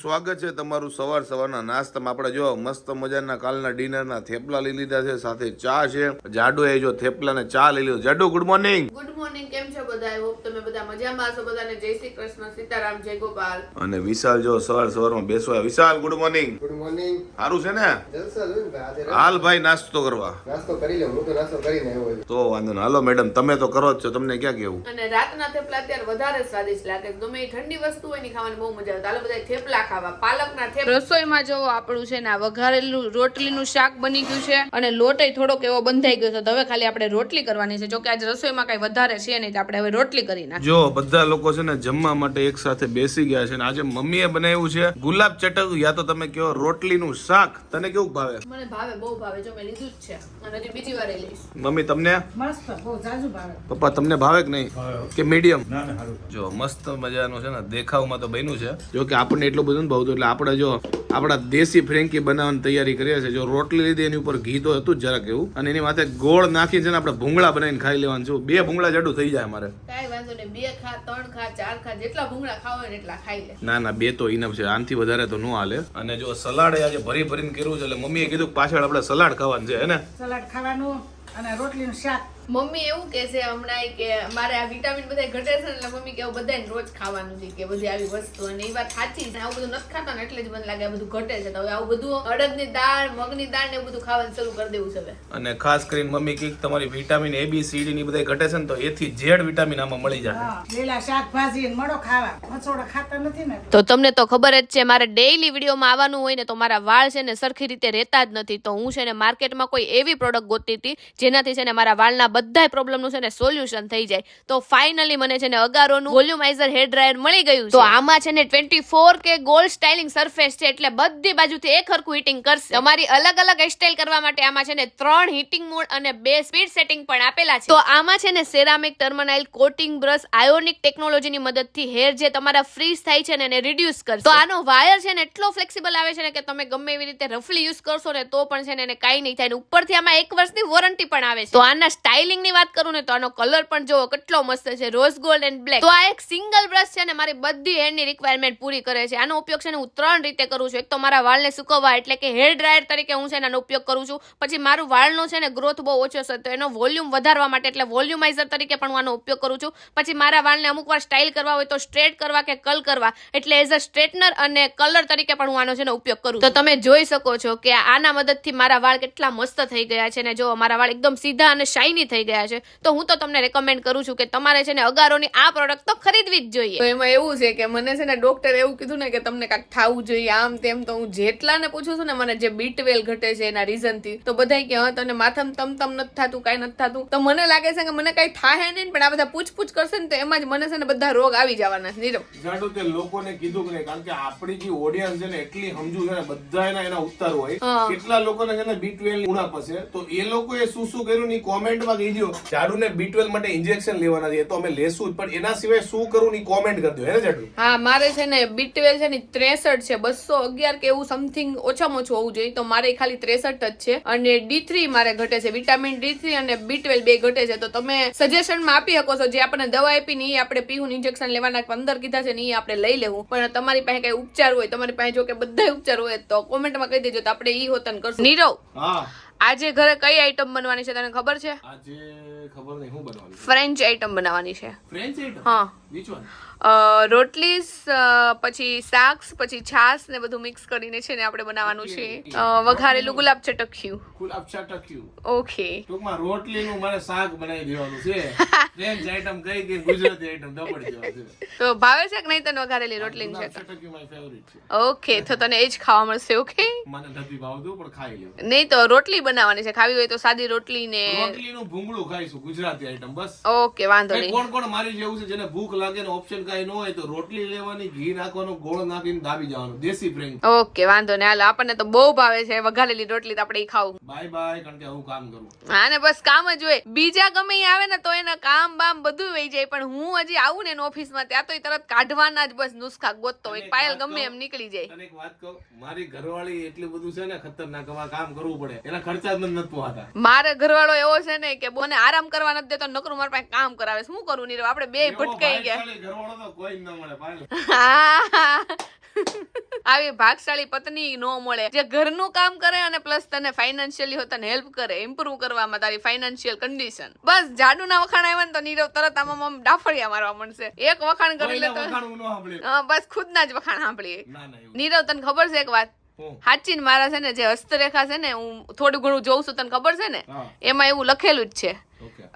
સ્વાગત છે તમારું સવાર સવારના નાસ્તામાં. આપણે જો મસ્ત મજાના કાલના ડિનરના થેપલા લઈ લીધા છે સાથે ચા છે. જાડુ એ જો થેપલા ને ચા લઈ લીધો. જાડુ ગુડ મોર્નિંગ ગુડ મોર્નિંગ કેમ છો બધા? આઈ હોપ તમે બધા મજામાં છો બધાને જય શ્રી કૃષ્ણ સીતારામ જય ગોપાલ. અને વિશાલ જો સવાર સવારમાં બેસવા Vishal good morning good morning સારું છે ને? જલસા જોઈને ભાઈ આજે હાલ ભાઈ નાસ્તો કરવા. નાસ્તો કરી લઉં. હું તો નાસ્તો કરીને આવ્યો તો વાંધો ના હાલો મેડમ તમે તો કરો જ છો. તમને ક્યાં કેવું? અને રાતના થેપલા અત્યારે વધારે સ્વાદિષ્ટ લાગે ગમે એ ઠંડી વસ્તુ હોય ને ખાવાની બહુ મજા આવે. ચાલો બધા થેપલા ખાવા. પાલકના રસોઈમાં જો આપણું છે ને આ વઘારેલું રોટલીનું શાક બની ગયું છે અને લોટ થોડોક એવો બંધાઈ ગયો છે. તો હવે ખાલી આપણે રોટલી કરવાની છે. જો કે આજે રસોઈમાં કઈ વધારે છે નહીં તો આપણે હવે રોટલી કરી નાખીએ. જો બધા લોકો છે ને જમવા માટે એક સાથે બેસી ગયા છે ને આજે મમ્મીએ બનાવ્યું છે ગુલાબ ચટક યા તો તમે કહો રોટલીનું શાક. તને કેવું ભાવે? મને ભાવે બહુ ભાવે. જો મેં લીધું જ છે. અને હજી બીજી વાર લઈશ. મમ્મી તમને? મસ્ત બહુ જાજુ ભાવે. પપ્પા તમને ભાવે કે નહીં? કે મીડિયમ જો મસ્ત મજાનું છે ને દેખાવમાં તો બન્યું છે. જો કે આપણને એટલું બધું નથી ભાવતું એટલે આપણે જો આપણા દેશી ફ્રેન્કી બનાવવાની તૈયારી કરીએ છીએ. જો રોટલી લીધી એની ઉપર ઘી તો હતું જરાક એવું. અને એની માથે ગોળ નાખી છે ને આપણે ભૂંગળા બનાવીને ખાઈ લેવાનું છું. બે ભૂંગળા જાડું થઈ જાય અમારે. કાંઈ વાંધો નહીં. બે ખા ત્રણ ખા ચાર ખા જેટલા ભૂંગળા ખાવ હોય એટલા ખાઈ લે. ના ના બે તો ઇનફ છે. આનથી વધારે તો ન હાલે. અને જો સલાડ આજે ભરી ભરીને કર્યું છે એટલે મમ્મીએ કીધું કે પાછળ આપણે સલાડ ખાવાનું છે હે ને? સલાડ ખાવાનું અને રોટલીનું શાક મમ્મી એવું કે છે હમણાં કે મારે આ વિટામિન બધા ઘટે છે ને એટલે મમ્મી કે બધાને રોજ ખાવાનું છે કે બધી આવી વસ્તુ અને એ વાત સાચી છે આવું બધું નથી ખાતા ને એટલે જ મને લાગે આ બધું ઘટે છે તો હવે આવું બધું અડદની દાળ મગની દાળ ને એવું બધું ખાવાનું શરૂ કરી દેવું છે હવે. અને ખાસ કરીને મમ્મી કે તમારી vitamin A B C D ની બધા ઘટે છે ને તો એથી ઝેડ વિટામિન આમાં મળી જાય. લીલા શાકભાજી મળો ખાવા. મસોડા ખાતા નથી ને. તો તમને તો ખબર જ છે મારે ડેઈલી વિડીયોમાં આવવાનું હોય ને તો મારા વાળ છે ને સરખી રીતે રહેતા જ નથી. તો હું છે ને માર્કેટમાં કોઈ એવી પ્રોડક્ટ ગોતતી હતી જેનાથી છે ને મારા વાળના બધા પ્રોબ્લેમનું છે ને સોલ્યુશન થઈ જાય. તો ફાઇનલી મને છે ને અગારોનું વોલ્યુમાઇઝર હેર ડ્રાયર મળી ગયું તો આમાં છે ને twenty four K gold styling surface છે એટલે બધી બાજુથી એક હરખું હીટિંગ કરશે. તમારી અલગ અલગ હેરસ્ટાઇલ કરવા માટે આમાં છે ને ત્રણ હીટિંગ મોડ અને બે સ્પીડ સેટિંગ પણ આપેલા છે. તો આમાં છે ને ceramic tourmaline coating brush ionic ટેકનોલોજીની મદદથી હેર જે તમારા ફ્રીઝ થાય છે ને એને રિડ્યુસ કરશે. તો આનો વાયર છે ને એટલો ફ્લેક્સિબલ આવે છે ને કે તમે ગમે એવી રીતે રફલી યુઝ કરશો ને તો પણ છે ને એને કાંઈ નહીં થાય ને ઉપરથી આમાં એક વર્ષની વોરંટી પણ આવે છે. તો આના સ્ટાઇલિંગ ની વાત કરું ને તો આનો કલર પણ જોવો, કેટલો મસ્ત છે. Rose gold and black. તો આ એક સિંગલ બ્રશ છે ને મારી બધી હેરની રિક્વાયરમેન્ટ પૂરી કરે છે. આનો ઉપયોગ છે ને હું ત્રણ રીતે કરું છું. એક તો મારા વાળને સુકવવા, એટલે કે હેર ડ્રાયર તરીકે હું છે ને ઉપયોગ કરું છું. પછી મારું વાળનો છે ને ગ્રોથ બહુ ઓછો છે, તો એનો વોલ્યુમ વધારવા માટે, એટલે વોલ્યુમાઇઝર તરીકે પણ હું આનો ઉપયોગ કરું છું. પછી મારા વાળને અમુક વાર સ્ટાઇલ કરવા હોય તો સ્ટ્રેટ કરવા કે કલ કરવા, એટલે એઝ અ સ્ટ્રેટનર અને કલર તરીકે પણ હું આનો છે ને ઉપયોગ કરું તો તમે જોઈ શકો છો કે આના મદદથી મારા વાળ કેટલા મસ્ત થઈ ગયા છે ને જો મારા વાળ એકદમ સીધા અને શાઇની થઈ ગયા છે. તો હું તો તમને રેકમેન્ડ કરું છું કે તમારે છે ને અગારોની આ પ્રોડક્ટ તો ખરીદવી જ જોઈએ. તો એમાં એવું છે કે મને છે ને ડોક્ટરે એવું કીધું ને કે તમને કાંઈક થવું જોઈએ આમ તેમ તો હું જેટલાને પૂછું છું ને મને જે બીટવેલ ઘટે છે એના રીઝનથી તો બધાય કે હા તને માથમ તમ તમ નથી થતું કાંઈ નથી થતું. તો મને લાગે છે કે મને કાંઈ થાય નહીં પણ આ બધા પૂછપૂછ કરશે ને તો એમાં જ મને છે ને બધા રોગ આવી જવાના છે. નીરવ. જાડુ તે લોકોને કીધું કે કારણ કે આપણી જે ઓડિયન્સ છે ને એટલી સમજુ છે ને બધા એના એના ઉત્તર હોય. કેટલા લોકોને છે ને બીટવેલ ઉણાપ હશે તો એ લોકોએ શું શું કર્યું ની કોમેન્ટમાં દો જાડુને બી ટ્વેલ્વ માટે ઇન્જેક્શન લેવાના છે તો અમે લેશું જ પણ એના સિવાય શું કરું ની કોમેન્ટ કરી દો હે ને જાડુ? હા મારે છે ને બી ટ્વેલ્વ છે ને ત્રેસઠ છે બસો અગિયાર કે એવું સમથિંગ ઓછામાં ઓછું હોવું જોઈએ તો મારે ખાલી ત્રેસઠ જ છે. અને ડી થ્રી મારે ઘટે છે વિટામિન ડી થ્રી અને બી ટ્વેલ્વ બે ઘટે છે તો તમે સજેશનમાં આપી શકો છો જે આપણને દવા આપી ને આપણે પીવું ઇન્જેક્શન લેવાના પંદર કીધા છે ને એ આપણે લઈ લેવું. પણ તમારી પાસે કઈ ઉપચાર હોય તમારી પાસે જો કે બધા ઉપચાર હોય તો કોમેન્ટમાં કહી દેજો તો આપણે ઈ હોતન કરશું. નીરવ હા. આજે ઘરે કઈ આઈટમ બનવાની છે તને ખબર છે? આજે ખબર નહીં હું બનવાનું ફ્રેન્ચ આઈટમ બનાવવાની છે. ફ્રેન્ચ આઈટમ હા. વિચ વન રોટલી પછી શાક પછી છાસ ને બધું મિક્સ કરીને છે ને આપણે બનાવવાનું છે. વઘારેલું ગુલાબ ચટક્યું. ગુલાબ ચટક્યું. ઓકે. ટૂંકમાં રોટલીનું મારે શાક બનાવી દેવાનું છે. ફ્રેન્ચ આઈટમ કઈ કે ગુજરાતી આઈટમ દેવાનું છે તો ભાવે છે કે નહીં તને વઘારેલી રોટલી છે ચટક્યું મારી ફેવરિટ છે. ઓકે તો તને એ જ ખાવા મળશે ઓકે? મને નથી ભાવતું પણ ખાઈ લેવું. નહીં તો રોટલી બનાવવાની છે. ખાવી હોય તો સાદી રોટલી ને રોટલીનું ભૂંગળું ખાઈશું ગુજરાતી આઈટમ બસ. ઓકે વાંધો નહીં. કોણ કોણ મારી જેવું છે જેને ભૂખ લાગે ને ઓપ્શન કાંઈ ન હોય તો રોટલી લેવાની ઘી નાખવાનું ગોળ નાખીને દાબી જવાનું. દેશી ફ્રેન્ક ઓકે વાંધો નહીં. હાલ આપણને તો બહુ ભાવે છે. વઘારેલી રોટલી તો આપણે ખાવું. બાય બાય કારણ કે હું કામ કરું. હા ને બસ કામ જ હોય. બીજા ગમે આવે ને તો એના કામ બામ બધું વહી જાય. પણ હું હજી આવું ને ઓફિસમાં ત્યાં તો તરત કાઢવાના જ બસ નુસ્ખા ગોતતો હોય. પાયલ ગમે એમ નીકળી જાય. અને એક વાત કહું મારી ઘરવાળી એટલું બધું છે ને ખતરનાક કામ કરવું પડે. એના ખર્ચા જ મને નથી હતા મારે ઘરવાળો એવો છે ને કે બોને આરામ કરવા નથી દેતો નકરું મારા પાસે કામ કરાવે. શું કરું નીરવ? આપણે બે ભટકાઈ ગયા. તો કોઈ ન મળે આવી ભાગશાળી પત્ની નો મળે. જે ઘરનું કામ કરે અને પ્લસ તને ફાઇનાન્શિયલી તને હેલ્પ કરે ઇમ્પ્રુવ કરવામાં તારી ફાઇનાન્શિયલ કન્ડિશન બસ જાડુના વખાણ આવ્યા ને તો નીરવ તરત આમાં મમ ડાફળિયા મારવા મળશે એક વખાણ કરી લે તો બસ ખુદ ના ખુદના જ વખાણ સાંભળીએ. નીરવ તને ખબર છે એક વાત. હાચીન મારા છે ને જે હસ્તરેખા છે ને હું થોડું ઘણું જોઉં છું તને ખબર છે ને? એમાં એવું લખેલું જ છે.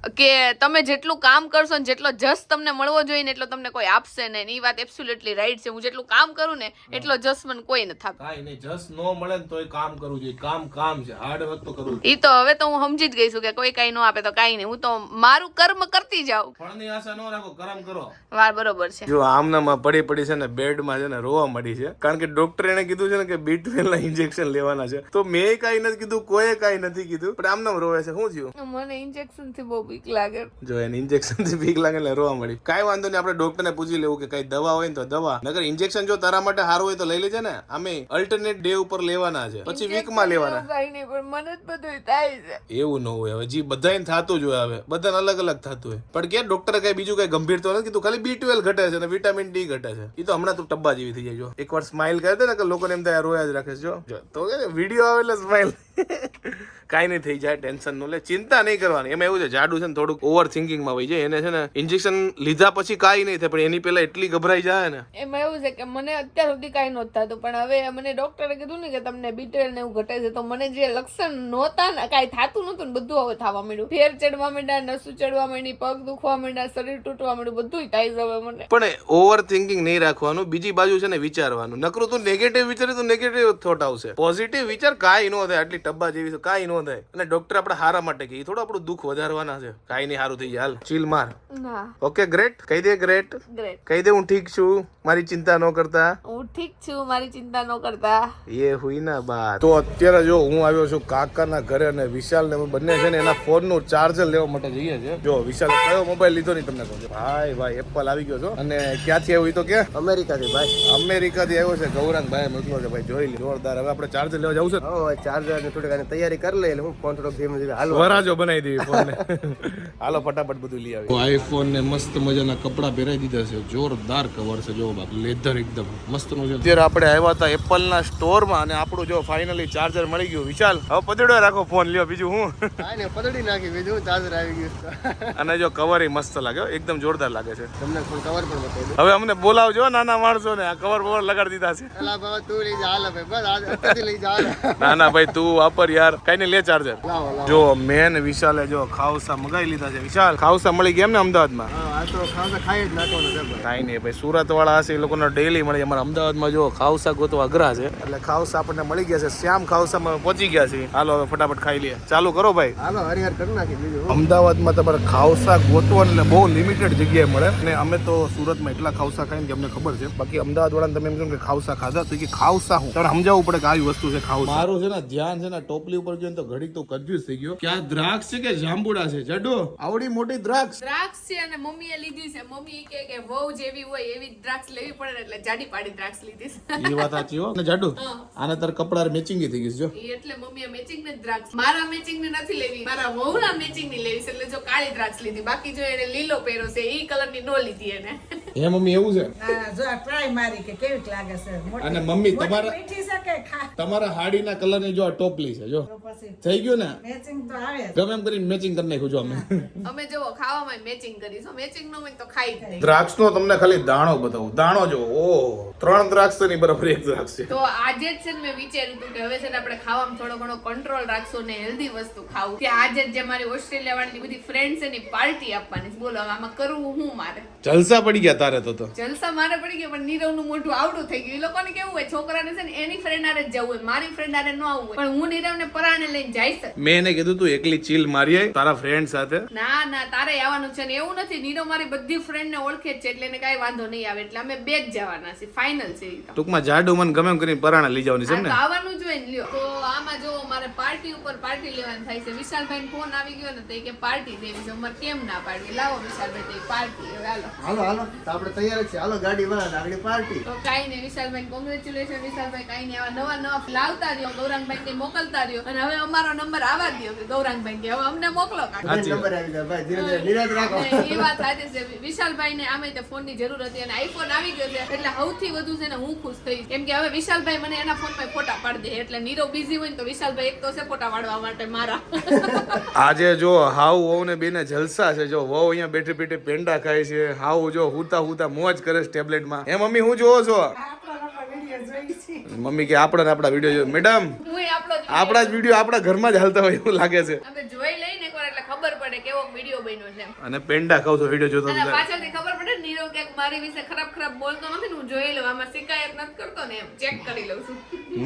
કે તમે જેટલું કામ કરશો ને જેટલો જસ તમને મળવો જોઈએ ને એટલો તમને કોઈ આપશે નહીં. ને એ વાત એબ્સોલ્યુટલી રાઈટ છે. હું જેટલું કામ કરું ને એટલો જસ મને કોઈ નથી આપતો. કાઈ નહીં. જસ ન મળે ને તોય કામ કરવું જોઈએ. કામ કામ છે. હાર્ડ વર્ક તો કરવું ઈ તો હવે તો હું સમજી જ ગઈ છું કે કોઈ કાઈ ન આપે તો કાઈ નહીં. હું તો મારું કર્મ કરતી જાઉં. ફળની આશા નો રાખો. કરમ કરો. વાર બરોબર છે. જો આમનામાં પડી પડી છે ને બેડમાં છે ને રોવા મળી છે. કારણ કે ડોક્ટર એને કીધું છે ને કે બી ના ઇન્જેક્શન લેવાના છે. તો મેં કાંઈ નથી કીધું કોઈ કાંઈ નથી કીધું. પણ આમનામ રોવે છે. શું થયું? મને ઇન્જેક્શનથી બહુ બીક લાગે. જો એને ઇન્જેક્શનથી બીક લાગે એટલે રોવા મળી કઈ વાંધો નહીં આપણે ડોક્ટર ને પૂછી લેવું કે કઈ દવા હોય ને તો દવા. નગર ઇન્જેક્શન જો તારા માટે સારું હોય તો લઈ લેજે ને. અમે અલ્ટરનેટ ડે ઉપર લેવાના છે. પછી વીકમાં લેવાના. કઈ નહીં પણ મને જ બધું થાય છે. એવું ન હોય હવે. જી બધાને થતું જ હોય હવે. બધાને અલગ અલગ થતું હોય. પણ કે ડોક્ટરે કઈ બીજું કઈ ગંભીર તો નથી કીધું. ખાલી બી ટ્વેલ્વ ઘટે છે અને વિટામિન ડી ઘટે છે. એ તો હમણાં તું ટબ્બા જેવી થઈ જાય. એક વાર સ્માઇલ કરે છે ને કે લોકોને એમ થાય રોયા જ રાખે છે. જો જો તો કે વીડિયો આવે એટલે સ્માઇલ કાંઈ નહીં થઈ જાય ટેન્શન નો લે. ચિંતા નહીં કરવાની. એમાં એવું છે જાડુ છે ને થોડુંક ઓવર થિંકિંગમાં વહી જાય એને છે ને ઇન્જેક્શન લીધા પછી કાંઈ નહીં થાય પણ એની પહેલા એટલી ગભરાઈ જાય ને. એમાં એવું છે કે મને અત્યાર સુધી કાંઈ નહોતું થતું પણ હવે મને ડોક્ટરે કીધું ને કે તમને બીટેલ ને એવું ઘટે છે તો મને જે લક્ષણ નહોતા ને કાંઈ થતું નહોતું ને બધું હવે થવા માંડ્યું. ફેર ચડવા માંડ્યા નસું ચડવા માંડી પગ દુખવા માંડ્યા શરીર તૂટવા માંડ્યું બધું થાય હવે મને. પણ ઓવર થિંકિંગ નહીં રાખવાનું બીજી બાજુ છે ને વિચારવાનું. નકરું તું નેગેટિવ વિચારે તો નેગેટિવ થોટ આવશે. પોઝિટિવ વિચાર કાંઈ ન થાય આટલી ટબ્બા જેવી કાંઈ ન થાય. અને ડોક્ટર આપણે હારા માટે કહે થોડું આપણું દુઃખ વધારવાના છે. કાંઈ નહીં સારું થઈ જાય. હાલ ચીલ માર. ઓકે ગ્રેટ કહી દે ગ્રેટ ગ્રેટ કહી દે હું ઠીક છું. મારી ચિંતા ન કરતા. હું ઠીક છું મારી ચિંતા ન કરતા. એ હુઈ ના બાત. તો અત્યારે જો હું આવ્યો છું કાકાના ઘરે અને વિશાલ ને બંને છે ને એના ફોનનું ચાર્જર લેવા માટે જઈએ છે જો વિશાલ કયો મોબાઈલ લીધો નહીં તમને કહું ભાઈ ભાઈ એપલ આવી ગયો છો. અને ક્યાંથી આવ્યો તો કે? અમેરિકાથી ભાઈ. અમેરિકા થી આવ્યો છે ગૌરાંગ ભાઈ મોકલો છે ભાઈ જોઈ લે. જોરદાર. હવે આપણે ચાર્જર લેવા જવું છે ચાર્જર ને થોડીક તૈયારી કરી લઈએ હું ફોન થોડોક ધીમે ધીમે હાલો વરાજો બનાવી દેવી ફોન ને. હાલો ફટાફટ બધું લઈ આવી આઈફોન ને મસ્ત મજાના કપડાં પહેરાવી દીધા છે. જોરદાર કવર છે જો બાપ લેધર એકદમ મસ્તનું છે. અત્યારે આપણે આવ્યા હતા એપલ ના સ્ટોરમાં અને આપણું જો ફાઇનલી ચાર્જર મળી ગયું. વિશાલ હવે પદડો રાખો ફોન લ્યો બીજું હું? પતડી નાખી બીજું ચાર્જર આવી ગયું અને જો કવર મસ્ત લાગે એકદમ જોરદાર લાગે છે. તમને કવર પણ બતાવી હવે અમને બોલાવજો નાના માણસો ને આ કવર બવર લગાડી દીધા છે. તું લઈ જા ભાઈ બસ આજ અત્યારથી લઈ જા ના ના ભાઈ તું વાપર યાર કઈ ને લે ચાર્જર જો મેન વિશાલે જો ખાવસા મગાઈ લીધા છે. વિશાલ ખાવસા મળી ગયા ને અમદાવાદમાં? હા આ તો ખાવા ખાઈ જ નાખવાનું છે કાંઈ નહીં ભાઈ સુરત વાળા હશે એ લોકોને ડેલી મળે અમારા અમદાવાદમાં જો ખાવસા ગોતવા અઘરા છે. એટલે ખાવસા આપણને મળી ગયા છે. શ્યામ ખાવસામાં પહોંચી ગયા છે. હાલો હવે ફટાફટ ખાઈ લઈએ. ચાલુ કરો ભાઈ. હાલો હરિહર કરી નાખી બીજું અમદાવાદમાં તમારે ખાવસા ગોતવા એટલે બહુ લિમિટેડ જગ્યાએ મળે. અને અમે તો સુરતમાં એટલા ખાવસા ખાઈને કે અમને ખબર છે. બાકી અમદાવાદ વાળાને તમે એમ કહો કે ખાવસા ખાધા તો કે ખાવસા હું. તમારે સમજાવવું પડે કે આવી વસ્તુ છે ખાવસા. મારું છે ને ધ્યાન છે ને ટોપલી ઉપર ગયો ને તો ઘડીક તો કન્ફ્યુઝ થઈ ગયો. કે આ દ્રાક્ષ છે કે જાંબુડા છે? જડો. આવડી મોટી દ્રાક્ષ. દ્રાક્ષ છે અને મમ્મીએ લીધી છે. મમ્મી કે કે વહુ જેવી હોય એવી દ્રાક્ષ લેવી પડે એટલે જાડી પાડી દ્રાક્ષ લીધી છે. એ વાત સાચી હો. અને જાડુ. આને તાર કપડા મેચિંગ થઈ ગઈ છે જો. એટલે મમ્મીએ મેચિંગ ને દ્રાક્ષ. મારા મેચિંગ ને નથી લેવી. મારા વહુના મેચિંગની લેવી છે એટલે જો કાળી દ્રાક્ષ લીધી. બાકી જો એને લીલો પહેર્યો છે એ કલરની નો લીધી એને. હે મમ્મી એવું છે? હા જો આ ટ્રાય મારી કે કેવી લાગે છે? અને મમ્મી તમારા મીઠી છે કે ખા તમારા હાડીના કલરની જો આ ટોપલી છે જો. થઈ ગયું ને? મેચિંગ તો આવે ગમે એમ કરીને મેચિંગ કરી નાખ્યું જો. અમે. અમે જો ખાવામાં મેચિંગ કરીશું. મેચિંગ નો હોય તો ખાઈ જ નહીં દ્રાક્ષ નો તમને ખાલી દાણો બતાવું. દાણો જો ઓ ત્રણ દ્રાક્ષની બરાબર એક દ્રાક્ષ છે. તો આજે જ છે ને મેં વિચાર્યું હતું કે હવે છે ને આપણે ખાવામાં થોડો ઘણો કંટ્રોલ રાખશું ને હેલ્ધી વસ્તુ ખાવું. કે આજે જે મારી ઓસ્ટ્રેલિયા વાળી બધી ફ્રેન્ડ્સ એની પાર્ટી આપવાની બોલો આમાં કરવું હું મારે? જલસા પડી ગયા તારે તો તો. જલસા મારે પડી ગયા પણ નીરવનું મોઢું આવડું થઈ ગયું. એ લોકોને કેવું હોય છોકરાને છે ને એની ફ્રેન્ડ આરે જવું હોય મારી ફ્રેન્ડ આરે ન આવવું હોય. પણ હું નીરવને પરાણે લઈને જઈશ. મેં એને કીધું તું એકલી ચીલ મારી તારા ફ્રેન્ડ સાથે? ના ના તારે આવવાનું છે ને એવું નથી. નીરવ મારી બધી ફ્રેન્ડ ને ઓળખે છે એટલે એને કાંઈ વાંધો નહીં આવે. એટલે અમે બે જ જવાના છે ફાઇનલ છે ટૂંકમાં જાડુ મન ગમે એમ કરીને પરાણા લઈ જવાની છે ને? આવવાનું જ હોય ને લ્યો. તો આમાં જો મારે પાર્ટી ઉપર પાર્ટી લેવાની થાય છે. વિશાલભાઈ ફોન આવી ગયો ને તો કે પાર્ટી દેવી છે. અમારે કેમ ના પાડવી લાવો વિશાલભાઈ તો પાર્ટી. હાલો. હાલો હાલો. તો આપણે તૈયાર છે હાલો ગાડી વાળા આગળ પાર્ટી. તો કાંઈ નહીં વિશાલભાઈ કોંગ્રેચ્યુલેશન વિશાલભાઈ. કઈ નહીં આવા નવા નવા લાવતા રહ્યો. ગૌરાંગભાઈ ને મોકલતા રહ્યો. અને હવે અમારો નંબર આવવા જ દો ગૌરાંગભાઈ કે હવે અમને મોકલો નંબર આવી જાય ભાઈ ધીરે ધીરે નિરાશ રાખો. એ વાત સાચી છે. વિશાલભાઈ ને આમે તે ફોનની જરૂર હતી અને આઈફોન આવી ગયો છે એટલે સૌથી વધુ છે ને હું ખુશ થઈ કેમ કે હવે વિશાલભાઈ મને એના ફોનમાં ફોટા પાડી દે એટલે નીરવ બિઝી હોય ને તો વિશાલભાઈ એક તો છે ફોટા પાડવા માટે મારા. આજે જો હાવ વહુ ને બેને જલસા છે. જો વહુ અહીંયા બેઠી બેઠી પેંડા ખાય છે. હાવ જો હુતા હુતા મોજ કરે છે ટેબ્લેટમાં એ મમ્મી હું જોવો છો? મમ્મી કે આપણા આપણા વીડિયો મેડમ આપણા જ વીડિયો આપણા ઘરમાં જ હાલતા હોય એવું લાગે છે. અમે જોઈ લઈને એકવાર એટલે ખબર પડે કેવો વીડિયો બન્યો છે અને પેંડા ખાવ છો વિડિયો જોતો અને પાછળથી ખબર પડે નીરવ કે મારી વિશે ખરાબ ખરાબ બોલતો નથી ને હું જોઈ લઉં આમાં શિકાયત નથી કરતો ને એમ ચેક કરી લઉં છું.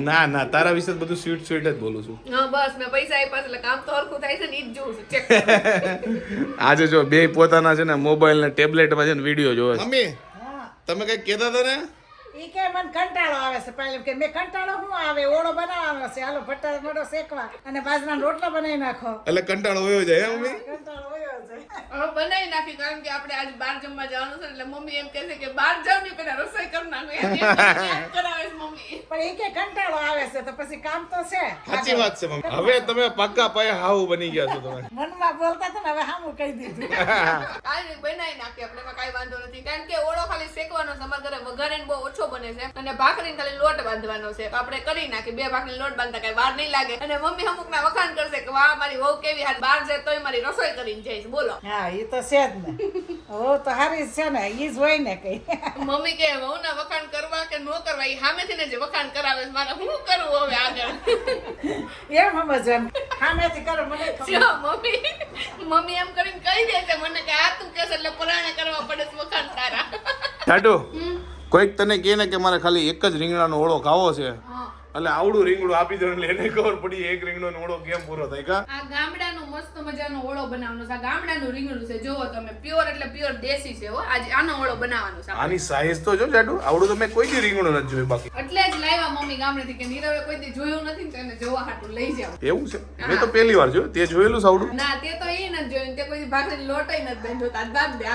ના ના તારા વિશે બધું સ્વીટ સ્વીટ જ બોલું છું. હા બસ મેં પૈસા આપ્યા એટલે કામ તો હરખું થાય છે ને ઈ જ જોઉં છું ચેક આજે જો બે પોતાના છે ને મોબાઈલ ને ટેબ્લેટમાં છે ને વીડિયો જોવે છે. મમ્મી તમે કઈ કહેતા હતા ને? ઈ કે મને કંટાળો આવે છે પહેલા કે મેં કંટાળો શું આવે? ઓળો બનાવવાનો છે. હાલો ભટ્ટા મોઢો શેકવા. અને બાજરાનો રોટલો બનાવી નાખો. એટલે કંટાળો વયો જાય એમ મમ્મી? કંટાળો વયો જાય. હવે બનાવી નાખી કારણ કે આપણે આજ બહાર જમવા જવાનું છે એટલે મમ્મી એમ કહે છે કે બહાર જાવ ને પેલા રસોઈ કરી નાખો. એમ કરાવે છે મમ્મી. પણ ઈ કે કંટાળો આવે છે તો પછી કામ તો છે. સાચી વાત છે મમ્મી. હવે તમે પાક્કા પાયે હાવ બની ગયા છો તમે. મનમાં બોલતા હતા ને હવે હામું કહી દીધું. આજે બનાવી નાખી આપણે એમાં કાંઈ વાંધો નથી. કારણ કે ઓળો ખાલી શેકવાનો છે અમારા ઘરે વઘારે બહુ ઓછો બને છે અને ભાખરીને ખાલી લોટ બાંધવાનો છે. આપણે કરી નાખી બે ભાખરી લોટ બાંધતા કઈ વાર નહીં લાગે. અને મમ્મી અમુક ના વખાણ કરશે કે વાહ મારી વહુ કેવી હાથ બહાર જાય તોય મારી રસોઈ કરીને જઈશ બોલો. હા એ તો છે જ ને. ઓ તો હારી છે ને. એ જ હોય ને કઈ. મમ્મી કે વહુ ના વખાણ કરવા કે ન કરવા એ સામેથી ને જે વખાણ કરાવે છે. મારે શું કરવું હવે આગળ? એમ સમજવાનું. સામેથી કરો મને જો મમ્મી મમ્મી એમ કરીને કહી દે છે મને કે આ તું કેસ એટલે પરાણે કરવા પડે વખાણ તારા. ટાટુ કોઈક તને કહે ને કે મારે ખાલી એક જ રીંગણાનો ઓળો ખાવો છે? એટલે આવડું રીંગણું આપી દો એટલે એને ખબર પડી એક રીંગણનો ઓળો કેમ પૂરો થાય કા? આ ગામડાનો મસ્ત મજાનો ઓળો બનાવવાનો છે. આ ગામડાનું રીંગણું છે. જોવો તમે પ્યોર એટલે પ્યોર દેશી છે હો. આજે આનો ઓળો બનાવવાનો છે આની સાઈઝ તો જો જાડુ આવડું તો મેં કોઈ દી રીંગણું નથી જોયું બાકી. એટલે જ લાવ્યા મમ્મી ગામડેથી કે નીરવે કોઈ દી જોયું નથી ને તો એને જોવા હાટું લઈ જાવ એવું છે? મેં તો પહેલી વાર જોયું. તે જોયેલું આવડું? ના તે તો એ નથી જોયું તે કોઈ દી ભાખરી લોટાઈ નથી બાંધ્યો તાર બાપ દે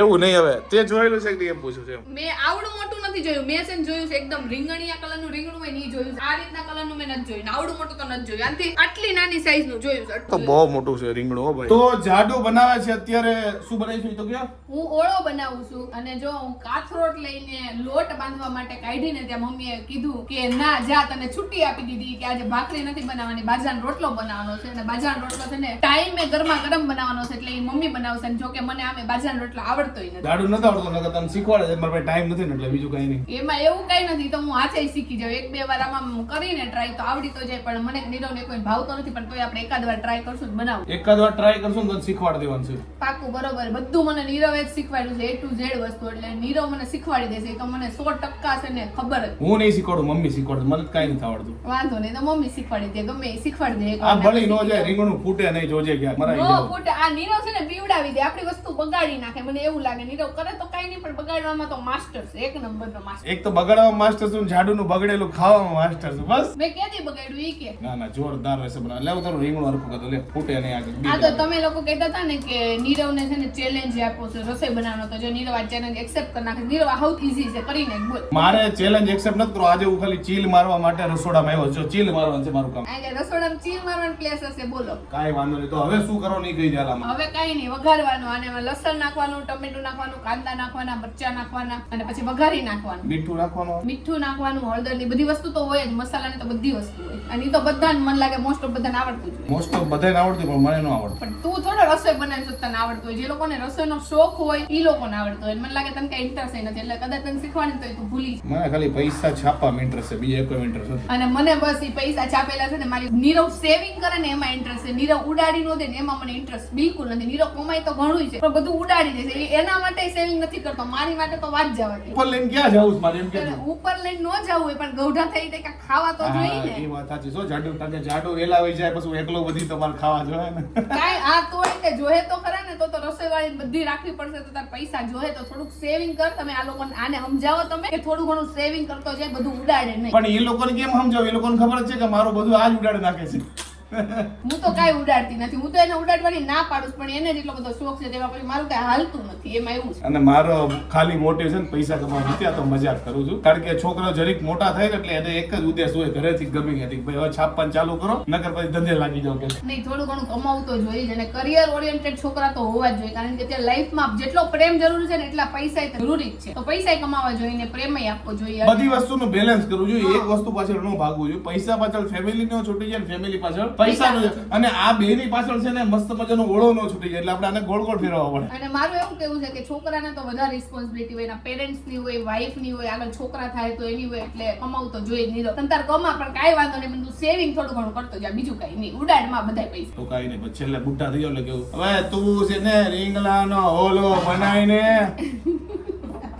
એવું નહીં હવે. તે જોયેલું છે કે એમ પૂછું છે મેં આવડું મોટું નથી જોયું. મેં છે જોયું છે એકદમ રીંગણિયા કલરનું રીંગણું હોયની ઈ જોયું આ રીતના કલરનું મેં નથી જોયું આવડું મોટું તો નથી જોયું. આનાથી આટલી નાની સાઈઝનું જોયું છે તો બહુ મોટું છે રીંગણું ભાઈ. તો જાડુ બનાવે છે અત્યારે શું બનાવીશું એ તો ક્યાં હું ઓળો બનાવું છું અને જો હું કાથરોટ લઈને લોટ બાંધવા માટે કાઢીને ત્યાં મમ્મીએ કીધું કે ના જા તને છુટ્ટી આપી દીધી કે આજે ભાખરી નથી બનાવવાની બાજરાનો રોટલો બનાવવાનો છે અને બાજરાનો રોટલો છે ને ટાઈમે ગરમા ગરમ બનાવવાનો છે એટલે એ મમ્મી બનાવશે અને જો કે મને આમે બાજરાનો રોટલો આવડતો નથી. જાડુ નથી આવડતો નકર શીખવાડે છે મારા પાસે ટાઈમ નથી ને એટલે બીજું કઈ નહીં. એમાં એવું કઈ નથી તો હું હાથે શીખી જાઉં. એક બે વાર આમાં કરીને ટ્રાય તો આવડી તો જાય પણ મને નીરવને કોઈ ભાવતો નથી પણ તોય આપણે એકાદ વાર ટ્રાય કરશું જ બનાવું એકાદ વાર ટ્રાય કરશું તો શીખવાડી દેવાનું છે. પાકું બરોબર. બધું મને નીરવે જ શીખવાડ્યું છે એ ટુ ઝેડ વસ્તુ એટલે નીરવ મને શીખવાડી દેશે એ તો મને સો ટકા છે ને ખબર જ. હું નહીં શીખવાડું મમ્મી શીખવાડે મને કાંઈ નથી આવડતું. વાંધો નહીં તો મમ્મી શીખવાડી દે ગમે એ શીખવાડી દે આ ભળી નો જાય રીંગણું ફૂટે નહીં જોજે ક્યાં મરાઈ જાય ફૂટે આ નીરવ છે ને પીવડાવી દે આપણી વસ્તુ બગાડી નાખે મને એવું લાગે નીરવ કરે તો કઈ નહીં પણ બગાડવામાં તો માસ્ટર છે એક નંબર નો માસ્ટર એક તો બગાડવામાં માસ્ટર છું જાડુનું બગડેલું ખાવામાં માસ્ટર છું બસ. મેં ક્યાંથી બગાડ્યું ઈ કે? ના ના જોરદાર રહેશે બના લેવું તારું રીંગણું હરખું કરતો. લે ફૂટે નહીં આગળ આ તો તમે લોકો કહેતા હતા ને કે નીરવને છે ને ચેલેન્જ આપો છો રસોઈ બનાવવાનો. તો જો નીરવ આ ચેલેન્જ એક્સેપ્ટ કરી નાખે. નીરવ આ સૌથી ઈઝી છે. કરીને બોલ. મારે ચેલેન્જ એક્સેપ્ટ નથી કરો આજે હું ખાલી ચીલ મારવા માટે રસોડામાં આવ્યો છું. ચીલ મારવાનું છે મારું કામ. આજે રસોડામાં ચીલ મારવાનું પ્લેસ હશે બોલો. કાઈ વાંધો નહીં. તો હવે શું કરો નહીં કહી જાલા હવે કઈ નહીં. વઘારવાનું. અને લસણ નાખવાનું ટમેટું નાખવાનું કાંદા નાખવાના મરચા નાખવાના અને પછી વઘારી નાખવાનું. મીઠું નાખવાનું. મીઠું નાખવાનું હળદરની બધી વસ્તુ તો હોય જ મસાલાની તો બધી વસ્તુ હોય. અને તો બધાને મને લાગે મોસ્ટ ઓફ બધાને આવડતું જ મોસ્ટ ઓફ બધાને આવડતું પણ મને ન આવડતું. પણ તું થોડો રસોઈ બનાવી શકતા ને આવડતું હોય. જે લોકોને રસોઈનો શોખ હોય એ લોકોને આવડતો હોય. મને લાગે તને કઈ ઇન્ટરેસ્ટ નથી. એટલે કદાચ તને શીખવાની તો તું ભૂલી મને ખાલી પૈસા છાપવામાં ઇન્ટરેસ્ટ છે. બીજા કોઈ ઇન્ટરેસ્ટ નથી. અને મને બસ એ પૈસા છાપેલા છે ને મારી નીરવ સેવિંગ કરે ને એમાં ઇન્ટરેસ્ટ છે. નીરવ ઉડાડી નો દે ને એમાં મને ઇન્ટરેસ્ટ બિલકુલ નથી. નીરવ કમાય તો ઘણું છે પણ બધું ઉડાડી દે છે. એના માટે સેવિંગ નથી કરતો. મારી માટે તો વાત જવા ઉપર લઈને ક્યાં જવું મારે એમ કે ઉપર લઈને ન જવું હોય પણ ગૌઢા થઈ તે કા ખાવા તો જોઈએ ને. એ વાત સાચી. છો જાડુ તાકે જાડુ વેલા હોય જાય પછી એકલો બધી તમારે ખાવા જોઈએ ને કાઈ આ તો કે જોહે તો ખરા ને તો તો રસોઈ વાળી બધી રાખવી પડશે તો તાર પૈસા જોહે તો થોડુંક સેવિંગ કર તમે આ લોકોને. આને સમજાવો તમે કે થોડું ઘણું સેવિંગ કરતો જાય બધું ઉડાડે નહીં. પણ એ લોકોને કેમ સમજાવ? એ લોકોને ખબર જ છે કે મારું બધું આજ ઉડાડી નાખે છે. હું તો કાંઈ ઉડાડતી નથી. હું તો એને ઉડાડવાની ના પાડું પણ એને જેટલો બધો શોખ છે તેમાં પછી મારું કાંઈ હાલતું નથી. એમાં એવું છે. અને મારો ખાલી મોટિવ છે ને પૈસા કમાવા ત્યાં તો મજાક કરું છું. કારણ કે છોકરો જરીક મોટા થાય ને એટલે એને એક જ ઉદ્દેશ હોય ઘરેથી ગમી ત્યાંથી ભાઈ હવે છાપવાનું ચાલુ કરો નકર પછી ધંધે લાગી જાવ કે. નહીં થોડું ઘણું કમાવું તો જોઈએ અને કરિયર ઓરિએન્ટેડ છોકરા તો હોવા જ જોઈએ કારણ કે ત્યાં લાઈફમાં જેટલો પ્રેમ જરૂરી છે ને એટલા પૈસા જરૂરી જ છે. તો પૈસા કમાવા જોઈએ ને પ્રેમ આપવો જોઈએ. બધી વસ્તુનું બેલેન્સ કરવું જોઈએ એક વસ્તુ પાછળ ન ભાગવું જોઈએ. પૈસા પાછળ ફેમિલી નો છૂટી જાય ફેમિલી પાછળ પૈસા નો અને આ બે ની પાછળ છે ને મસ્ત મજાનો ઓળો નો છૂટી જાય એટલે આપણે આને ગોળ ગોળ ફેરવવા પડે. અને મારું એવું કેવું છે કે છોકરાને તો વધારે રિસ્પોન્સિબિલિટી હોય એના પેરેન્ટ્સની હોય વાઇફની હોય આગળ છોકરા થાય તો એની હોય એટલે કમાવું તો જોઈએ જ નહીં સંતાર કમા પણ કાઈ વાંધો નહીં બધું સેવિંગ થોડું ઘણું કરતો જાય બીજું કઈ નહીં. ઉડાડમાં બધા પૈસા. તો કાઈ નહીં છેલ્લે બુટ્ટા થઈ ગયો એટલે કેવું હવે તું છે ને રીંગણાનો ઓલો બનાવીને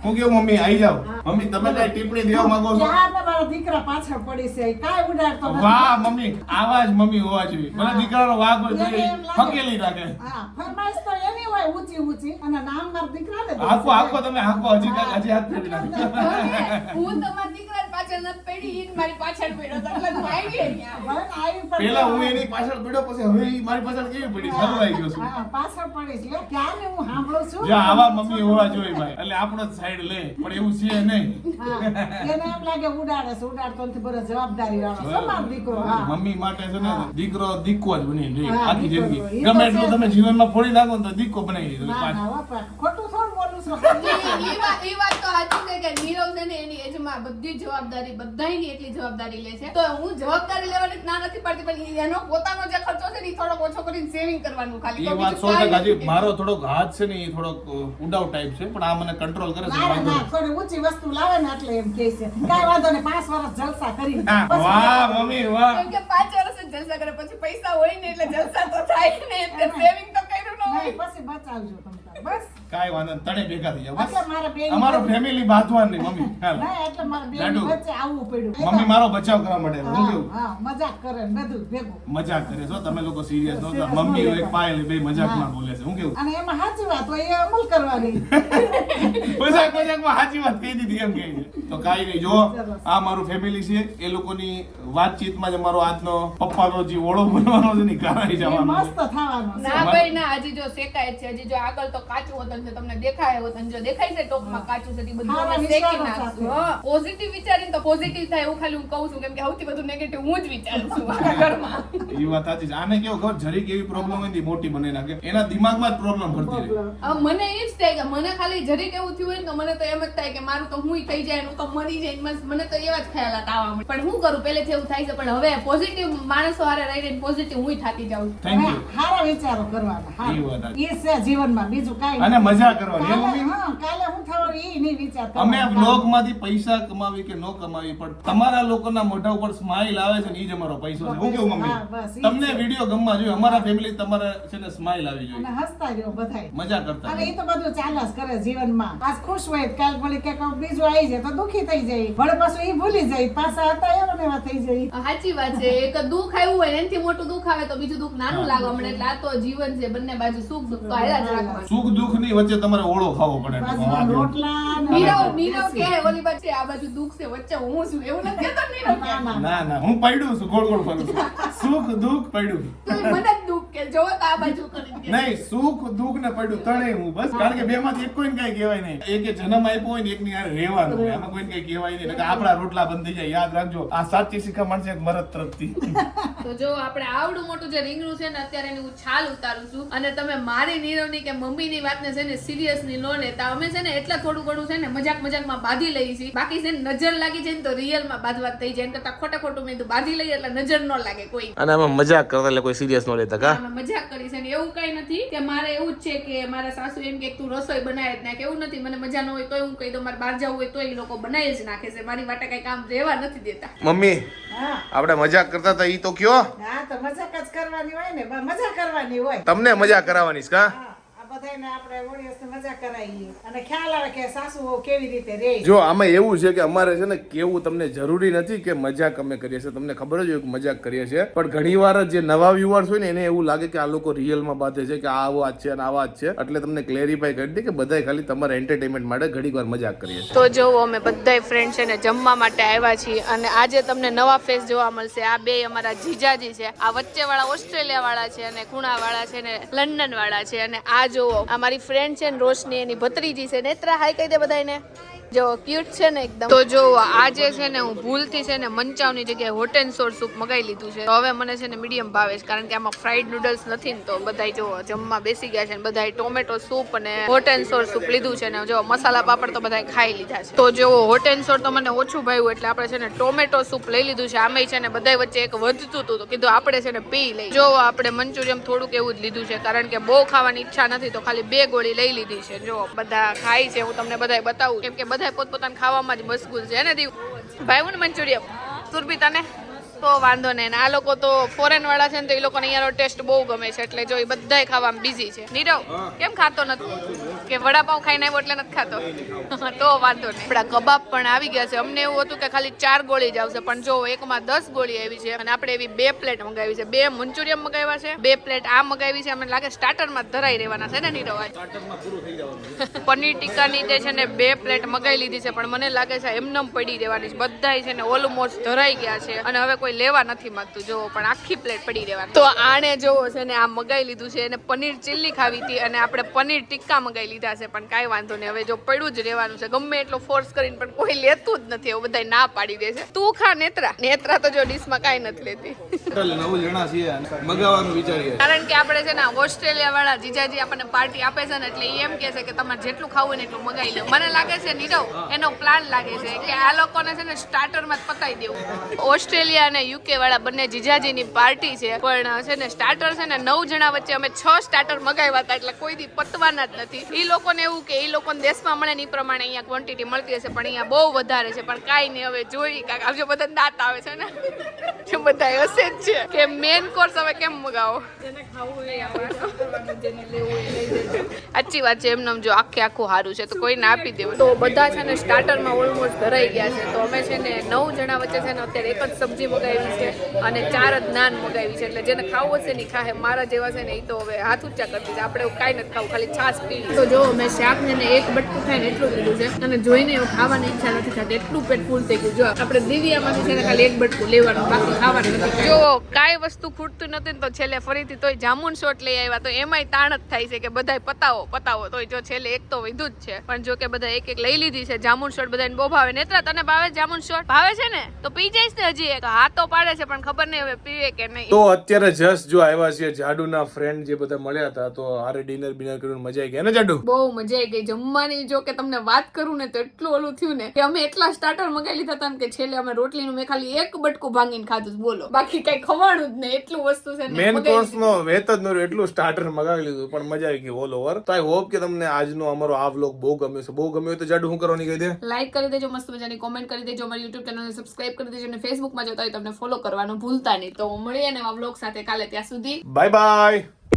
હું કેવું મમ્મી આવી જાવ મમ્મી તમે કઈ ટિપ્પણી દેવા માંગો છો? મારા દીકરા પાછળ પડી છે કાઈ ઉડાડતો વાહ મમ્મી આવા જ મમ્મી હોવા જોઈએ. મને દીકરાનો વાઘ હોય. હકેલી રાખે. હા ફરમાઈશ તો એની હોય ઊંચી ઊંચી અને નામ મારા દીકરાને આખો આખો તમે આખો હજી હજી હાથ ફેરી નાખો. હું તમારા દીકરા પાછળ પડી ઈ મારી પાછળ પડ્યો તો એટલે હું આવી અહીંયા. ભલે આવી પણ પેલા હું એની પાછળ પડ્યો પછી હવે ઈ મારી પાછળ કેવી પડી? સલવાઈ ગયો છું. હા, પાછળ પડી છે. ક્યારની હું સાંભળું છું? જો આવા મમ્મી હોવા જોઈએ ભાઈ. એટલે આપણો સાઈડ લે. પણ એવું છે નહીં. હા, એને એમ લાગે ઉડાડે છે ઉડાડતો નથી બરો જવાબદારી વાળો. દીકરો હા. મમ્મી માટે છે ને દીકરો દીકો જ બની રહે આખી જિંદગી. તો ગમે એટલું તમે જીવનમાં ફોડી નાખો ને તો દીકરો બનાવી ખોટું થોડું બોલું છું ઈ- ઈ વાત- તો સાચી છે કે નીરવ છે ને એની એજમાં બધી જવાબદારી બધાયની એટલી જવાબદારી લે છે. તો હું જવાબદારી લેવાની ના નથી પડતી પણ એનો પોતાનો જે ખર્ચો છે ને ઈ ઓછો કરીને સેવિંગ કરવાનું ખાલી. એ વાત સો ટકા કાંઈ મારો થોડોક હાથ છે ને એ થોડોક ઉડાવ ટાઈપ છે પણ આ મને કંટ્રોલ કરે છે ના ના થોડી ઊંચી વસ્તુ લાવે ને એટલે એમ કહે છે. કાંઈ વાંધો ને પાંચ વર્ષ જલસા કરી. વાહ મમ્મી વાહ. કેમ કે પાંચ વર્ષ જલસા કરે પછી પૈસા હોય ને એટલે જલસા તો થાય ને એટલે સેવિંગ તો પછી બચાવજો તમે બસ? કાંઈ વાંધો તણે ભેગા થઈ જાવ એટલે બસ મારા બેન અમારો ફેમિલી બાંધવાન નહીં મમ્મી. હાલો. ના એટલે મારા બેન વચ્ચે આવવું પડ્યું. મમ્મી મારો બચાવ કરવા માટે હું કેવું હા, મજાક કરે બધું ભેગું. મજાક કરે છો તમે લોકો સિરિયસ નો Serious મમ્મી એક પાયલ બે મજાકમાં બોલે છે હું કેવું? અને એમાં સાચી વાત હોય એ અમલ કરવાની. મજાક મજાકમાં સાચી વાત કહી દીધી એમ કહે છે. તો કાઈ નહીં જો આ મારું ફેમિલી છે એ લોકોની વાતચીતમાં જ મારો આજનો પપ્પાનો જે ઓળો બનવાનો છે ને ઈ જવાનો મસ્ત થવાનો ના ભાઈ ના આજે જો શેકાય છે હજી જો આગળ તો કાચું વતન છે તમને દેખાય વતન જો દેખાય છે ટોપમાં કાચું છે બધું હા, શેકી નાખશું. પોઝિટિવ વિચારીને તો પોઝિટિવ થાય એવું ખાલી હું કહું છું કેમ કે સૌથી બધું નેગેટિવ હું જ વિચારું છું મારા ઘરમાં. એ વાત સાચી છે. આને કેવું ખબર જરીક એવી પ્રોબ્લેમ હોય મોટી બની નાખે. એના દિમાગમાં જ પ્રોબ્લેમ ભરતી રહે. મને એ જ થાય કે મને ખાલી જરીક એવું થયું હોય ને તો મને તો એમ જ થાય કે મારું તો હું થઈ જાય હું તો મરી જાય મને તો એવા જ ખ્યાલાત આવવા મળે પણ હું કરું? પહેલેથી એવું થાય છે પણ હવે પોઝિટિવ માણસો હારે રહી રહીને પોઝિટિવ હું થાકી જાઉં થેન્ક યુ સારા વિચારો કરવાના એ વાત હા. સાચી. એ છે જીવનમાં બીજું કાંઈ અને મજા કરવાની. કાલે હા, કાલે હું થવાનું એ નહીં વિચાર અમે બ્લોગમાંથી પૈસા કમાવી કે ન કમાવી પણ તમારા લોકોના મોઢા ઉપર સ્માઈલ આવે છે ને ઈ જ અમારો પૈસો છે. હું કેવું મમ્મી? તમને. વીડિયો ગમવા જોઈએ. અમારા ફેમિલી તમારા છે ને સ્માઈલ આવી અને જોઈએ હસતા રહ્યો બધાય. મજા કરતા અને એ તો બધું ચાલ્યા કરે જીવનમાં. આજ ખુશ હોય કાલ ભલે કે કંઈક બીજું આવી જાય તો દુખી થઈ જાય. ભલે પાછું એ ભૂલી જાય. પાછા હતા એવા ને એવા થઈ જાય. સાચી વાત છે. એક દુઃખ આવ્યું હોય એનાથી મોટું દુઃખ આવે તો બીજું દુઃખ નાનું લાગવા મળે એટલે આ તો જીવન છે બંને બાજુ. સુખ દુઃખ તો હાલ્યા જ રાખવાનું. સુખ દુઃખની વચ્ચે તમારે ઓળો ખાવો પડે. રોટલા નીરવ નીરવ કે ઓલી બાજુ આ બાજુ દુઃખ છે વચ્ચે હું છું. એવું નથી કહેતો નીરવ ના, ના. ના ના હું પડ્યું છું ગોળ ગોળ ફરું છું. સુખ દુઃખ પડ્યું. મને દુઃખ કે જોવો તો આ બાજુ કરી નહીં સુખ દુઃખ ને પડ્યું તણે હું બસ. કારણ કે બે માંથી એક કોઈને કઈ કહેવાય નહીં. એકે જન્મ આપ્યો હોય ને એક ની યાર રહેવાનું. હોય. કોઈને કઈ કહેવાય નહીં. નકર આપણા રોટલા બંધ જાય. યાદ રાખજો આ સાચી શીખા છે એક મરદ તરફથી. તો જો આપણે આવડું મોટું જે રીંગણું છે ને અત્યારે એની હું છાલ ઉતારું છું. અને તમે મારી નીરવની કે મમ્મીની વાતને છે ને સિરિયસલી ન લેતા અમે છે ને એટલા થોડું ઘણું છે ને મજાક મજાકમાં બાંધી લઈએ છીએ. બાકી છે ને નજર લાગી જાય ને તો રિયલમાં બાંધવા થઈ જાય. એમ કરતા ખોટે ખોટું મેં બાંધી લઈએ એટલે નજર ન લાગે કોઈ. અને આમાં મજાક કરતા એટલે કોઈ સિરિયસ ન લેતા કા? અમે મજાક કરી છે ને એવું કઈ નથી કે મારે એવું જ છે કે મારા સાસુ એમ કે તું રસોઈ બનાવી જ નાખે. એવું નથી મને મજા ન હોય તોય હું કહી દઉં મારે બહાર જવું હોય તો એ લોકો બનાવી જ નાખે છે. મારી માટે કઈ કામ રહેવા નથી દેતા. મમ્મી હા. આપણે મજાક કરતા હતા ઈ તો કયો? હા તો મજાક જ કરવાની હોય ને મજા કરવાની હોય. તમને મજા કરાવવાની છે કા હા આ બધા થઈને આપણે ઓળી મજા કરાવીએ અને ખ્યાલ આવે કે સાસુ કેવી રીતે રહે જો આમાં એવું છે કે અમારે છે ને કેવું તમને જરૂરી નથી કે મજાક અમે કરીએ છીએ. તમને ખબર જ હોય કે મજાક કરીએ છીએ. પણ ઘણી વાર જે નવા વ્યુઅર્સ હોય ને એને એવું લાગે કે આ લોકો રિયલમાં બાંધે છે કે આ વાત છે અને આ વાત છે. એટલે તમને ક્લેરિફાઈ કરી દે કે બધાય ખાલી તમારા એન્ટરટેનમેન્ટ માટે ઘડીક વાર મજાક કરીએ છીએ. તો જોવો અમે બધાય ફ્રેન્ડ છે ને જમવા માટે આવ્યા છીએ. અને આજે તમને નવા ફેસ જોવા મળશે. આ બે અમારા જીજાજી છે. આ વચ્ચેવાળા ઓસ્ટ્રેલિયા વાળા છે અને ખૂણાવાળા છે ને લંડન વાળા છે. અને આ જોવો. આ ફ્રેન્ડ છે ને રોશની એની ભત્રીજી છે. નેત્રા હાઈ કહી દે બધાને જો ક્યુટ છે ને એકદમ. તો જો આજે છે ને, હું ભૂલથી છે ને મંચાવની જગ્યાએ હોટ એન્ડ સોર સૂપ મગાવી લીધું છે. હવે મને છે ને મીડિયમ ભાવે છે, કારણ કે આમાં ફ્રાઈડ નૂડલ્સ નથી ને તો બધાય જો જમવા બેસી ગયા છે ને, બધાય ટોમેટો સૂપ અને હોટ એન્ડ સોર સૂપ લીધું છે ને, જો મસાલા પાપડ તો બધાય ખાઈ લીધા છે. તો જો હોટ એન્ડ સોર તો મને ઓછું ભાવ્યું, એટલે આપણે છે ને ટોમેટો સૂપ લઈ લીધું છે. આમે છે ને બધાય વચ્ચે એક વધતું હતું, તો કીધું આપણે છે ને પી લઈ જો આપણે મંચુરિયમ થોડુંક એવું જ લીધું છે, કારણ કે બહુ ખાવાની ઈચ્છા નથી, તો ખાલી બે ગોળી લઈ લીધી છે. જો બધા ખાય છે, હું તમને બધાય બતાવું. કેમ કે બધાય પોતપોતાના ખાવામાં જ મશગુલ છે. એને દીવ ભાઈ ને મંચુરિયમ સુરભી તને તો વાંધો નહીં. આ લોકો તો ફોરેન વાળા છે ને તો એ લોકોને અહીંયાનો ટેસ્ટ બહુ ગમે છે. એટલે જો એ બધાય ખાવામાં બિઝી છે. નીરવ કેમ ખાતો નથી? કે વડાપાઉં ખાઈને આવ્યો એટલે નથી ખાતો? તો વાંધો નહીં. આપણા કબાબ પણ આવી ગયા છે. અમને એવું હતું કે ખાલી ચાર ગોળી જ આવશે પણ જો એકમાં દસ ગોળી આવી છે અને આપણે એવી બે પ્લેટ મંગાવી છે. બે મંચુરિયમ મંગાવ્યા છે બે પ્લેટ આ મંગાવી છે. અમને લાગે સ્ટાર્ટરમાં ધરાઈ રહેવાના છે ને નીરવ આજ પનીર ટીકાની જે છે ને બે પ્લેટ મંગાવી લીધી છે પણ મને લાગે છે એમનેમ પડી રહેવાની છે. બધાય છે ને ઓલમોસ્ટ ધરાઈ ગયા છે. અને હવે કોઈ લેવા નથી માંગતું જોવો પણ આખી પ્લેટ પડી રહેવાની. તો આણે જોવો છે ને આ મગાઈ લીધું છે અને પનીર ચીલ્લી ખાવી હતી અને આપણે પનીર ટિક્કા મગાઈ લીધા છે પણ કાંઈ વાંધો નહીં હવે જો પડ્યું જ રહેવાનું છે ગમે એટલો ફોર્સ કરીને પણ કોઈ લેતું જ નથી એવું બધા ના પાડી દે છે. તું ખા નેત્રા. નેત્રા તો જો ડીશમાં કાંઈ નથી લેતી નવ જણા છીએ મગાવવાનું વિચારીએ. કારણ કે આપણે છે ને ઓસ્ટ્રેલિયા વાળા જીજાજી આપણને પાર્ટી આપે છે ને એટલે એમ કહે છે કે તમારે જેટલું ખાવું હોય ને એટલું મગાવી લો. મને લાગે છે નીરવ એનો પ્લાન લાગે છે કે આ લોકોને છે ને સ્ટાર્ટરમાં જ પતાવી દેવું. ઓસ્ટ્રેલિયા અને યુકે વાળા બંને જીજાજીની પાર્ટી છે. પણ છે ને સ્ટાર્ટર છે ને નવ જણા વચ્ચે અમે છ સ્ટાર્ટર મગાવ્યા હતા એટલે કોઈ દી પતવાના જ નથી. એ લોકોને એવું કે એ લોકોને દેશમાં મળે ને એ પ્રમાણે અહીંયા ક્વોન્ટિટી મળતી હશે પણ અહીંયા બહુ વધારે છે. પણ કાંઈ નહીં હવે જોઈ કાંઈક આવજો બધા દાંત આવે છે ને. જો બધા હશે જ છે. કે મેન કોર્સ હવે કેમ મગાવો? સાચી વાત છે એમને જો આખે આખું સારું છે તો કોઈને આપી દેવું તો બધા છે ને સ્ટાર્ટરમાં ઓલમોસ્ટ ધરાઈ ગયા છે. તો અમે છે ને નવ જણા વચ્ચે છે ને અત્યારે એક જ સબ્જી મગાવી છે અને ચાર જ નાન મગાવી છે એટલે જેને ખાવું હશે ને ખાહે. મારા જેવા છે ને એ તો હવે હાથ ઊંચા કરી દીધા. આપણે એવું કાંઈ નથી ખાવું ખાલી છાશ પી તો જો મેં શાક ને એક બટકું ખાઈને એટલું લીધું છે. અને જોઈને એવું ખાવાની ઈચ્છા નથી થતી. એટલું પેટ ફૂલ થઈ ગયું. જો આપણે દિવ્યામાંથી છે ને ખાલી એક બટકું લેવાનું બાકી ખાવાનું નથી જો કાંઈ વસ્તુ ખૂટતું નથી ને તો છેલ્લે ફરીથી તોય જામુન શોટ લઈ આવ્યા. તો એમાંય તાણ જ થાય છે કે બધાય પતાવો પતાવો. તોય જો છેલ્લે એક તો વધુ જ છે. પણ જો કે બધા એક એક લઈ લીધી છે. જામુન શોટ બધાને બહુ ભાવે. નેત્રા તને ભાવે જામુન શોટ ભાવે છે ને? તો પી જઈશ ને હજી એક. હા તો પાડે છે પણ ખબર નહીં હવે પીવે કે નહીં. તો અત્યારે જસ્ટ જો આવ્યા છે જાડુના ફ્રેન્ડ જે બધા મળ્યા હતા તો હારે ડિનર બિનર કરીને મજા આવી ગઈ ને જાડુ? બહુ મજા આવી ગઈ. જમવાની જો કે તમને વાત કરું ને તો એટલું ઓલું થયું ને કે અમે એટલા સ્ટાર્ટર મગાવી લીધા હતા કે છેલ્લે અમે રોટલીનું મેં ખાલી એક બટકું ભાંગીને ખાધું બોલો. બાકી કઈ ખવાણું જ નહીં એટલું વસ્તુ છે ને મેન કોર્સ નો વેત જ નહોતું એટલું સ્ટાર્ટર મગાવી લીધું પણ મજા આવી ગઈ ઓલ ઓવર તો આઈ હોપ કે તમને આજનો અમારો આ વ્લોગ બહુ ગમ્યો છે. બહુ ગમ્યો તો જાડુ હું કરવાની કહી દે? લાઈક કરી દેજો મસ્ત મજાની કોમેન્ટ કરી દેજો અમારી યુટ્યુબ ચેનલને સબસ્ક્રાઇબ કરી દેજો અને ફેસબુકમાં જોતા હોય તમને ફોલો કરવાનું ભૂલતા નહીં. તો મળીએ નવા બ્લોગ સાથે કાલે. ત્યાં સુધી બાય બાય